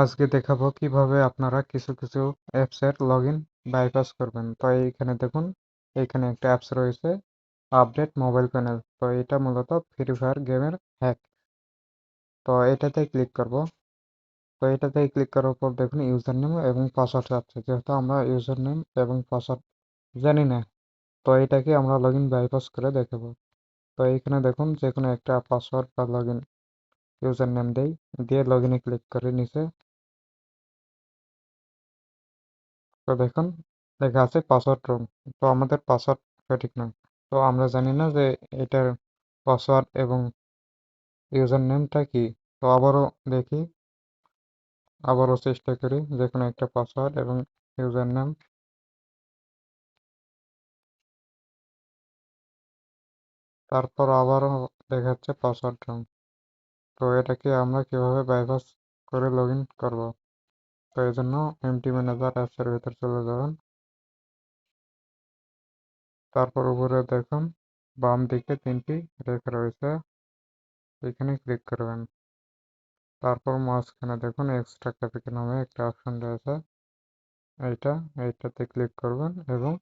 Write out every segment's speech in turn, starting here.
আজকে দেখাবো কীভাবে আপনারা কিছু কিছু অ্যাপসের লগ ইন বাইপাস করবেন। তো এইখানে দেখুন, এইখানে একটা অ্যাপস রয়েছে আপডেট মোবাইল প্যানেল তো এটা মূলত ফ্রি ফায়ার গেমের হ্যাক তো এটাতে ক্লিক করব। তো এটাতে ক্লিক করার পর দেখুন ইউজার নেম এবং পাসওয়ার্ড চাচ্ছে যেহেতু আমরা ইউজার নেম এবং পাসওয়ার্ড জানি না, তো এটাকে আমরা লগ ইন বাইপাস করে দেখাবো। তো এইখানে দেখুন যে কোনো একটা পাসওয়ার্ড বা লগ ইন ইউজার নেম দেই দিয়ে লগ ইনে ক্লিক করে নিচে। তো দেখুন, লেখা আছে পাসওয়ার্ড রং তো আমাদের পাসওয়ার্ড সঠিক নয় তো আমরা জানি না যে এটার পাসওয়ার্ড এবং ইউজার নেমটা কি। তো আবারও দেখি, আবারও চেষ্টা করি যে কোনো একটা পাসওয়ার্ড এবং ইউজার নেম তারপর আবারও দেখাচ্ছে পাসওয়ার্ড রং তো এটাকে আমরা কীভাবে বাইপাস করে লগ ইন করব? তো এই জন্য এমটি ম্যানেজার অ্যাপসের ভিতর চলে যাবেন। তারপর উপরে দেখুন, বাম দিকে তিনটি রেখা রয়েছে, এখানে ক্লিক করবেন। তারপর মাঝখানে দেখুন এক্সট্রা ক্যাপিকে নামে একটা অপশন রয়েছে, এইটা, এইটাতে ক্লিক করবেন এবং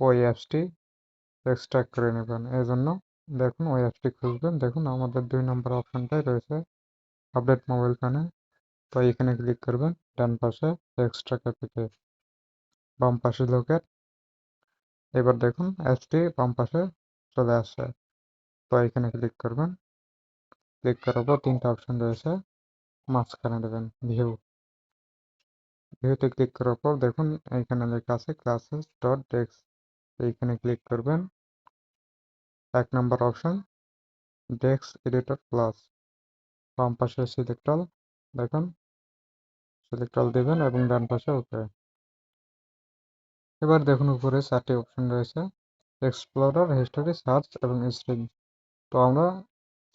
ওই অ্যাপসটি এক্সট্রাক্ট করে নেবেন। এই জন্য দেখুন, ওই অ্যাপসটি খুঁজবেন। দেখুন, আমাদের দুই নম্বর অপশনটাই রয়েছে আপডেট মোবাইল ফোনে। তো এখানে ক্লিক করবেন, ডান পাশে এক্সট্রা ক্যাপিকে বাম পাশে লোকের। এবার দেখুন, অ্যাপসটি বাম পাশে চলে আসছে। তো এখানে ক্লিক করবেন। ক্লিক করার পর তিনটা অপশন রয়েছে, মাঝখানে দেবেন, ভিউ। ভিউতে ক্লিক করার পর দেখুন এখানে লেখা আছে ক্লাসেস ডট ডেস্ক এইখানে ক্লিক করবেন। এক নম্বর অপশন ডেস্ক এডিটর প্লাস বাম পাশে সিলেক্ট অল দেখুন সিলেক্ট দেবেন এবং ডান পাশে ওকে এবার দেখুন উপরে চারটি অপশন রয়েছে এক্সপ্লোরার হিস্টোরি সার্চ এবং স্ট্রিং তো আমরা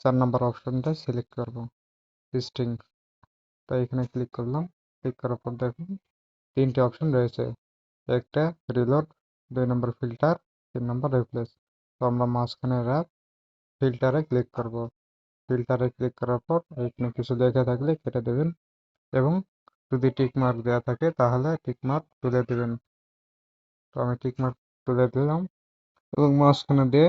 চার নম্বর অপশনটা সিলেক্ট করব স্ট্রিং তো এখানে ক্লিক করলাম ক্লিক করার পর দেখুন, তিনটি অপশন রয়েছে, একটা রিলোড দুই নম্বর ফিল্টার তিন নম্বর রিপ্লেস তো আমরা মাঝখানে র্যাপ ফিল্টারে ক্লিক করব। ফিল্টারে ক্লিক করার পর এখানে কিছু লেখা থাকলে কেটে দেবেন এবং যদি টিক মার্ক দেওয়া থাকে তাহলে টিক মার্ক তুলে দেবেন। তো আমি টিক মার্ক তুলে দিলাম এবং মাঝখানে দিয়ে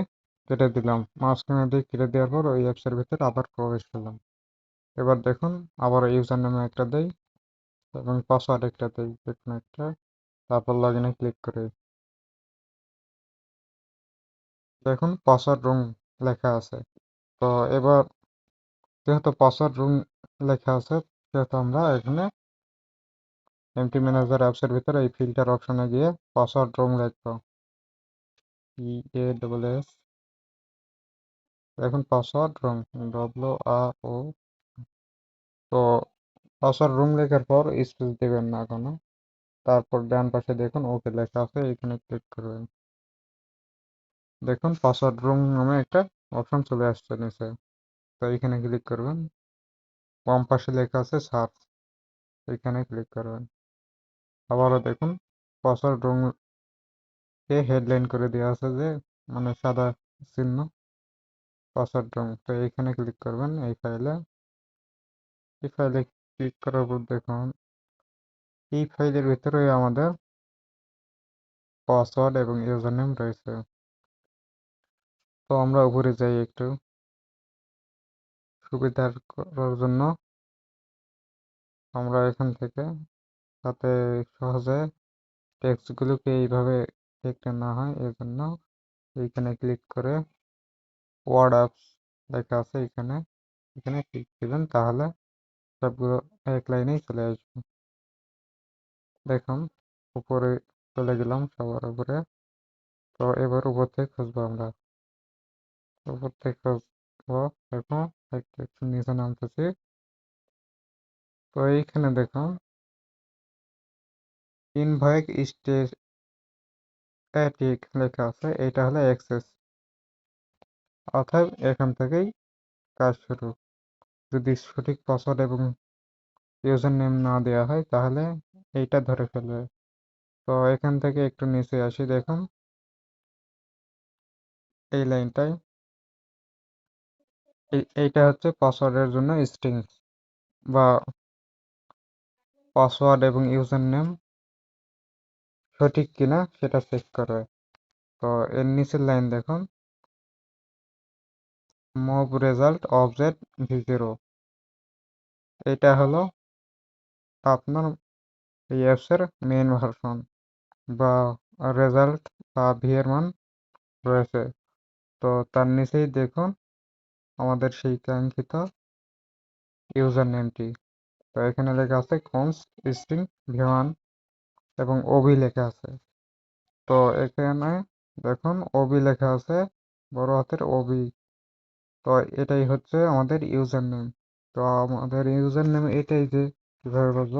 কেটে দিলাম। মাঝখানে দিয়ে কেটে দেওয়ার পর ওই অ্যাপসের ভিতরে আবার প্রবেশ করলাম। এবার দেখুন আবার ইউজার নামে একটা দেই এবং পাসওয়ার্ড একটা দেই। দেখুন একটা, তারপর লগ ইনে ক্লিক করে দেখুন পাসওয়ার্ড রুম লেখা আছে। তো এবার যেহেতু পাসওয়ার্ড রুম লেখা আছে, সেহেতু আমরা এখানে এমটি ম্যানেজার অ্যাপসের ভিতরে এই ফিল্টার অপশনে গিয়ে পাসওয়ার্ড রুম লিখব। ই এ ডবল এস দেখুন password room W R O তো পাসওয়ার্ড রুম লেখার পর স্পেস দেবেন না কোনো। তারপর ডান পাশে দেখুন ওকে লেখা আছে, এখানে ক্লিক করবেন। দেখুন পাসওয়ার্ড রুম নামে একটা অপশন চলে আসছে নিচে। তো এখানে ক্লিক করবেন। বাম পাশে লেখা আছে সার্চ এখানে ক্লিক করবেন। আবারও দেখুন পাসওয়ার্ড রুম কে হেডলাইন করে দেওয়া আছে যে মানে সাদা চিহ্ন। পাসওয়ার্ড রুম তো এইখানে ক্লিক করবেন এই ফাইলে এই ফাইলে ক্লিক করার পর দেখুন, এই ফাইলের ভিতরে আমাদের পাসওয়ার্ড এবং ইউজার নেম রয়েছে। তো আমরা উপরে যাই একটু সুবিধার করার জন্য। আমরা এখান থেকে যাতে সহজে টেক্সটগুলোকে এইভাবে দেখতে না হয় এর জন্য এইখানে ক্লিক করে ওয়ার্ড অ্যাপস লেখা আছে এখানে। এখানে ক্লিক দিবেন তাহলে সবগুলো এক লাইনেই চলে আসবে। দেখুন, উপরে চলে গেলাম সবার উপরে। তো এবার উপর থেকে খুঁজবো আমরা। খুঁজবো দেখো একটু একটু নিচে নামতেছি। তো এইখানে দেখুন ইনভাইট স্ট্যাটিক লেখা আছে এটা হলো অ্যাক্সেস অর্থাৎ এখান থেকেই কাজ শুরু। যদি সঠিক পাসওয়ার্ড এবং ইউজার নেম না দেওয়া হয়, তাহলে এইটা ধরে ফেলবে। তো এখান থেকে একটু নিচে আসি, দেখুন। এই লাইনটায় এইটা হচ্ছে পাসওয়ার্ডের জন্য স্ট্রিং বা পাসওয়ার্ড এবং ইউজার নেম সঠিক কিনা সেটা চেক করে তো এর নিচের লাইন দেখুন। Move result object V zero এটা হলো আপনার এই অ্যাপসের মেইন ভার্সন বা রেজাল্ট বা ভি এর মান রয়েছে। তো তার নিচেই দেখুন। আমাদের সেই কাঙ্ক্ষিত ইউজার নেমটি তো এখানে লেখা আছে কনস স্ট্রিং ভিওয়ান এবং ওবি লেখা আছে। তো এখানে দেখুন ওবি লেখা আছে, বড় হাতের ওবি তো এটাই হচ্ছে আমাদের ইউজার নেম তো আমাদের ইউজার নেম এটাই যে কীভাবে বুঝব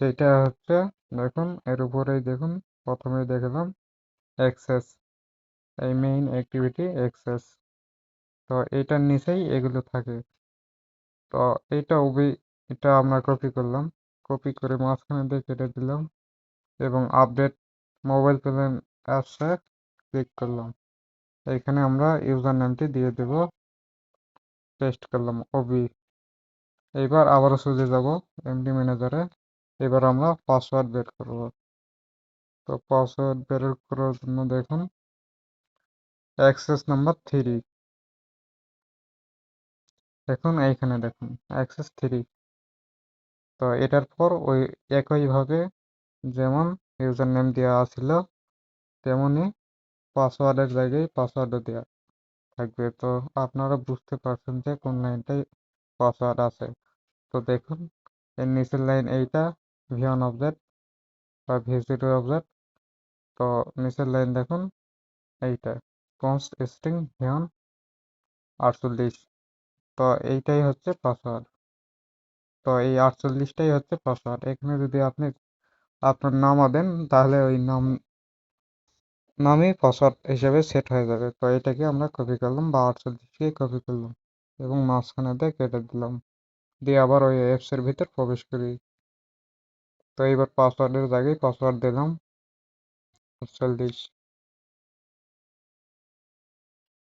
সেটা হচ্ছে দেখুন, এর উপরেই দেখুন, প্রথমে দেখলাম অ্যাক্সেস এই মেইন অ্যাক্টিভিটি অ্যাক্সেস তো এটার নিচেই এগুলো থাকে। তো এইটা ওবি, এটা আমরা কপি করলাম। কপি করে মাঝখানে দিয়ে কেটে দিলাম এবং আপডেট মোবাইল প্ল্যান অ্যাপসে ক্লিক করলাম। এখানে আমরা ইউজার নেমটি দিয়ে দেব পেস্ট করলাম ওবি। এবার আবারও সোজা যাব এমডি ম্যানেজারে এবার আমরা পাসওয়ার্ড বের করব। তো পাসওয়ার্ড বের করার জন্য দেখুন অ্যাক্সেস নাম্বার থ্রি দেখুন, এইখানে দেখুন অ্যাক্সেস থ্রি তো এটার পর ওই একইভাবে যেমন ইউজার নেম দেওয়া আছিল তেমনই পাসওয়ার্ডের জায়গায় পাসওয়ার্ডও দেওয়া থাকবে। তো আপনারা বুঝতে পারছেন যে কোন লাইনটাই পাসওয়ার্ড আছে। তো দেখুন, এর নিচের লাইন এইটা ভিওন অবজেক্ট বা ভিজিটর অবজেক্ট তো নিচের লাইন দেখুন, এইটা কনস্ট স্ট্রিং ভিওন আটচল্লিশ। তো এইটাই হচ্ছে পাসওয়ার্ড। তো এই আটচল্লিশটাই হচ্ছে পাসওয়ার্ড। এখানে যদি আপনি আপনার নামও দেন, তাহলে ওই নাম, নামই পাসওয়ার্ড হিসেবে সেট হয়ে যাবে। তো এটাকে আমরা কপি করলাম বা আটচল্লিশকে কপি করলাম এবং মাঝখানে দিয়ে কেটে দিলাম। দিয়ে আবার ওই অ্যাপসের ভিতর প্রবেশ করি। তো এইবার পাসওয়ার্ডের জায়গায় পাসওয়ার্ড দিলাম। আটচল্লিশ।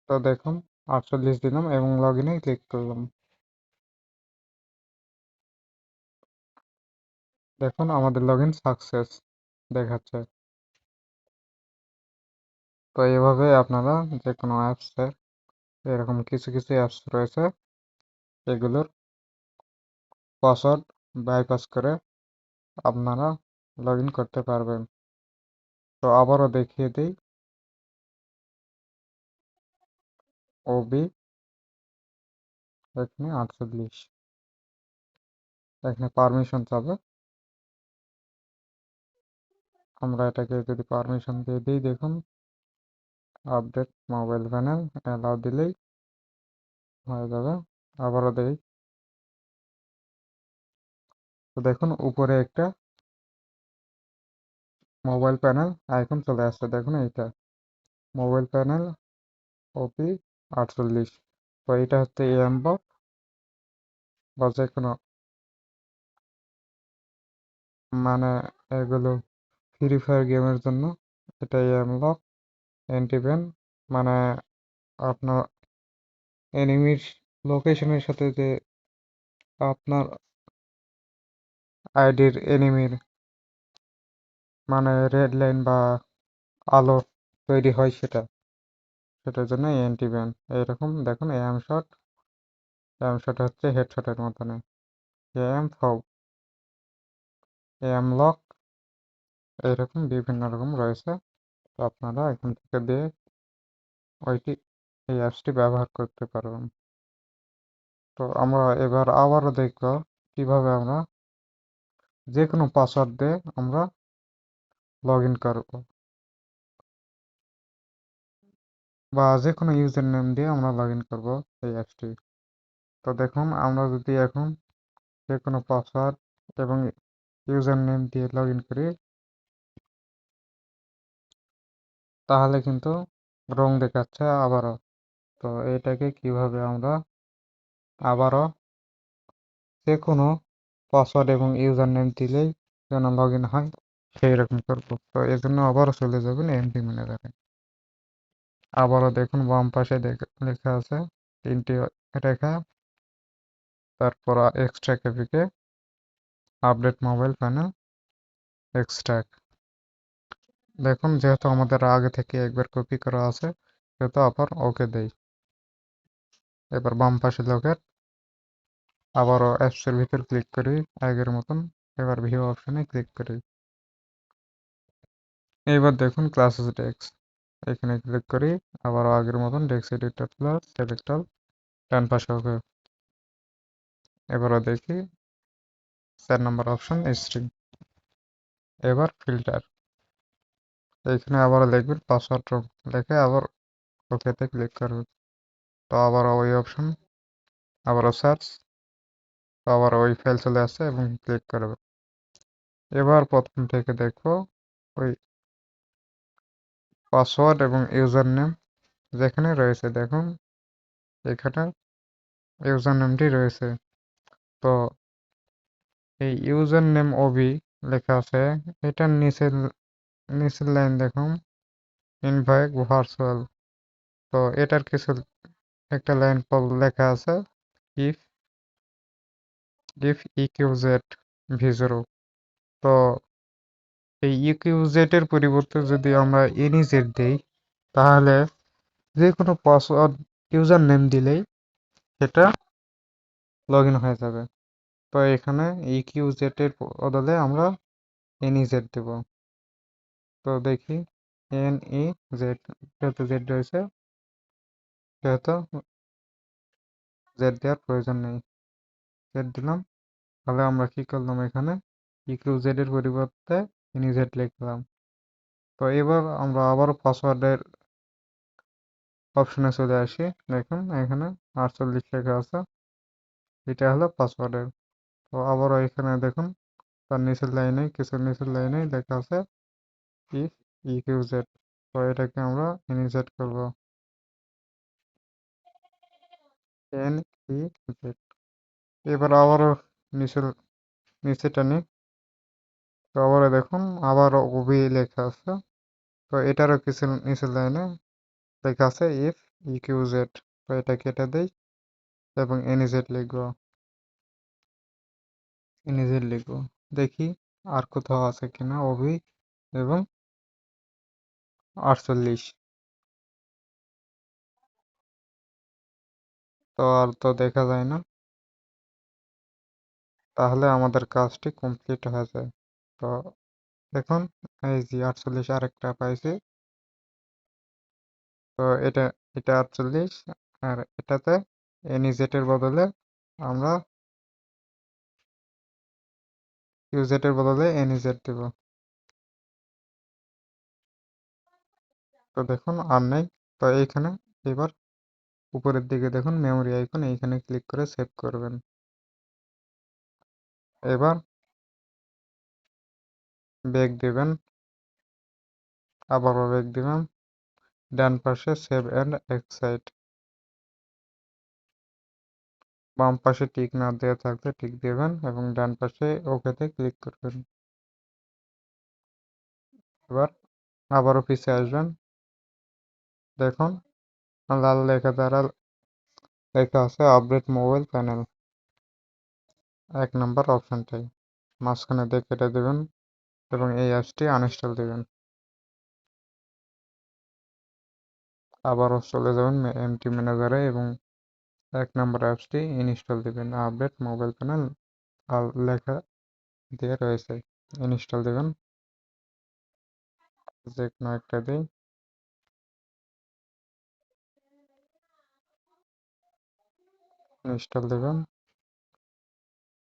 তো দেখুন আটচল্লিশ দিলাম এবং লগ ইনে ক্লিক করলাম। দেখুন, আমাদের লগ ইন সাকসেস দেখাচ্ছে। তো এভাবে আপনারা যে কোনো অ্যাপসের এরকম কিছু কিছু অ্যাপস রয়েছে, এগুলোর পাসওয়ার্ড বাইপাস করে আপনারা লগ ইন করতে পারবেন। তো আবারও দেখিয়ে দিই ওবি। এখানে আটচল্লিশ। এখানে পারমিশন চাবে? আমরা এটাকে যদি পারমিশন দিয়ে দিই, দেখুন। আপডেট মোবাইল প্যানেল অ্যালাউ দিলেই হয়ে যাবে। আবারও দেই। দেখুন, উপরে একটা মোবাইল প্যানেল আইকন চলে আসছে। দেখুন এইটা। মোবাইল প্যানেল ওপি আটচল্লিশ। তো এটা হচ্ছে এম বক বা যে কোনো মানে এগুলো ফ্রি ফায়ার গেমের জন্য এটা এম লক অ্যান্টিভেন মানে আপনার এনিমির লোকেশনের সাথে যে আপনার আইডির এনিমির মানে রেড লাইন বা আলো তৈরি হয় সেটা। সেটার জন্য এন্টি ব্যান এইরকম দেখুন এম শট এম শট হচ্ছে হেডশটের মতনে। এম ফাউ এম লক এইরকম বিভিন্ন রকম রয়েছে। তো আপনারা এখান থেকে দিয়ে ওইটি, এই অ্যাপসটি ব্যবহার করতে পারবেন। তো আমরা এবার আবারও দেখব কীভাবে আমরা যে কোনো পাসওয়ার্ড দিয়ে আমরা লগ ইন করব। বা যে কোনো ইউজার নেম দিয়ে আমরা লগ ইন করব এই অ্যাপসটি তো দেখুন, আমরা যদি এখন যে কোনো পাসওয়ার্ড এবং ইউজার নেম দিয়ে লগ ইন করি, তাহলে কিন্তু রং দেখাচ্ছে আবারও। তো এটাকে কীভাবে আমরা আবারও যে কোনো পাসওয়ার্ড এবং ইউজার নেম দিলেই যেন লগ ইন হয় সেই রকম করব। তো এই জন্য আবারও চলে যাবেন এমপি ম্যানেজারে আবারও দেখুন, বাম পাশে লেখা আছে তিনটি রেখা। তারপর এক্সট্রা ক্যাপিকে আপডেট মোবাইল প্যানেল এক্সট্রাক্ট দেখুন, যেহেতু আমাদের আগে থেকে একবার কপি করা আছে, সেহেতু আবার ওকে দেই। এবার বাম পাশে লোকের আবারও অ্যাপসের ভিতর ক্লিক করি, আগের মতন। এবার ভিউ অপশনে ক্লিক করি। এবার দেখুন ক্লাসেস ডেস্ক এখানে ক্লিক করি, আবারও আগের মতন ডেস্ক এডিটর প্লাস সেলেক্ট ডান পাশে ওকে এবারও দেখি, চার নম্বর অপশন স্ট্রিং এবার ফিল্টার এখানে আবার লিখবেন পাসওয়ার্ড লিখে আবার ওকেতে ক্লিক করবেন। তো আবার ওই অপশন আবারও সার্চ তো আবার ওই ফাইল চলে আসছে এবং ক্লিক করবে এবার প্রথম থেকে দেখব, ওই পাসওয়ার্ড এবং ইউজার নেম যেখানে রয়েছে, দেখুন, এখানে ইউজার নেমটি রয়েছে। তো এই ইউজার নেম ওবি লেখা আছে, এটার নিচের নিচের লাইন দেখুন, ইনভাইট ভার্চুয়াল। তো এটার কিছু, একটা লাইন লেখা আছে, if if EQZ V zero তো এই ইকিউজেড এর পরিবর্তে যদি আমরা এনিজেড দেই, তাহলে যে কোনো পাসওয়ার্ড ইউজার নেম দিলেই সেটা লগ ইন হয়ে যাবে। তো এখানে ইকিউজেড এর বদলে আমরা এনইজেড দেব। তো দেখি এন ই জেড যেহেতু জেড রয়েছে, সেহেতু জেড দেওয়ার প্রয়োজন নেই। জেড দিলাম, তাহলে আমরা কি করলাম এখানে? ইকিউ জেড এর পরিবর্তে এনইজেড লিখলাম। তো এবার আমরা আবার পাসওয়ার্ডের অপশনে চলে আসি। দেখুন, এখানে আটচল্লিশ লেখা আছে। এটা হলো পাসওয়ার্ডের তো আবারও এখানে দেখুন, তার নিচের লাইনে কিছু নিচের লাইনে লেখা আছে ইফ ইকিউজেড তো এটাকে আমরা ইনিজেট করব। এন ই জেড এবার আবারও নিচের নিচে টানি তো আবারও দেখুন, আবারও ওবি লেখা আছে। তো এটারও কিছু নিচের লাইনে লেখা আছে ইফ ইকিউ জেড তো এটা কেটে দেই এবং এনিজেড লিখব। এনিজেড লিখব। দেখি আর কোথাও আছে কিনা ওবি এবং আটচল্লিশ। তো আর তো দেখা যায় না। তাহলে আমাদের কাজটি কমপ্লিট হয়ে যায়। তো দেখুন, এই যে আটচল্লিশ আরেকটা পাইছি। তো এটা এটা আটচল্লিশ আর এটাতে এনিজেটের বদলে আমরা ইউজেটের বদলে এনিজেট দেব। তো দেখুন, আর নেই। তো এইখানে এবার উপরের দিকে দেখুন মেমোরি আইকন এইখানে ক্লিক করে সেভ করবেন। এবার ব্যাক দিবেন আবারও ব্যাক দিবেন ডান পাশে সেভ অ্যান্ড এক্সাইট বাম পাশে টিক না দেওয়া থাকলে টিক দেবেন এবং ডান পাশে ওকেতে ক্লিক করবেন এবার আবারও পিছিয়ে আসবেন দেখুন লাল লেখা দ্বারা লেখা আছে আপডেট মোবাইল প্যানেল এক নম্বর অপশানটাই মাঝখানে দিয়ে কেটে দেবেন এবং এই অ্যাপসটি আনইনস্টল দেবেন। আবারও চলে যাবেন এমটি ম্যানেজারে এবং এক নম্বর অ্যাপসটি ইনস্টল দেবেন। আপডেট মোবাইল প্যানেল লেখা দিয়ে রয়েছে। ইনস্টল দেবেন। যে কোনো একটা দিই ইনস্টল দেবেন।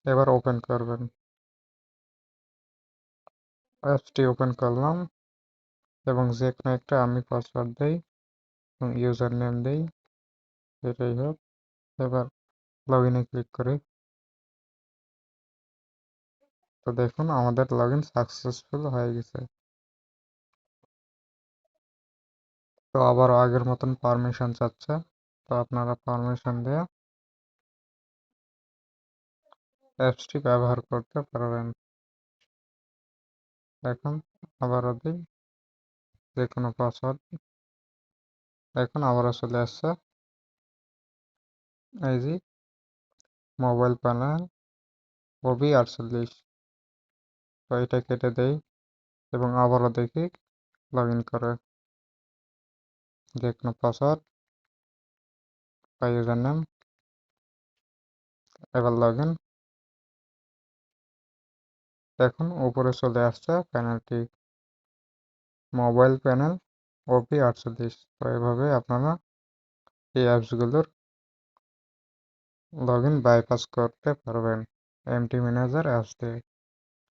এবার ওপেন করবেন। অ্যাপসটি ওপেন করলাম এবং যে কোনো একটা আমি পাসওয়ার্ড দিই এবং ইউজার নেম দিই, এটাই হোক। এবার লগ ইনে ক্লিক করি। তো দেখুন, আমাদের লগ ইন সাকসেসফুল হয়ে গেছে। তো আবার আগের মতন পারমিশন চাচ্ছে। তো আপনারা পারমিশন দিয়ে অ্যাপসটি ব্যবহার করতে পারবেন আবারও দিই যে কোনো পাসওয়ার্ড এখন আবারও চলে আসছে। এই যে মোবাইল প্যানেল ওবি আটচল্লিশ। তো এটা কেটে দেই এবং আবারও দেখি লগ ইন করে। যে কোনো পাসওয়ার্ড বা ইউজার নেম এবার লগ ইন দেখুন, উপরে চলে আসছে প্যানেলটি মোবাইল প্যানেল ওপি আটচল্লিশ। তো এভাবে আপনারা এই অ্যাপসগুলোর লগ ইন বাইপাস করতে পারবেন এমটি ম্যানেজার অ্যাপস দিয়ে।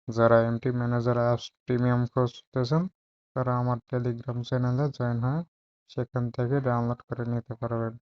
যারা এমটি ম্যানেজার অ্যাপস প্রিমিয়াম খুঁজতেছেন, তারা আমার টেলিগ্রাম চ্যানেলে জয়েন হয়ে সেখান থেকে ডাউনলোড করে নিতে পারবেন।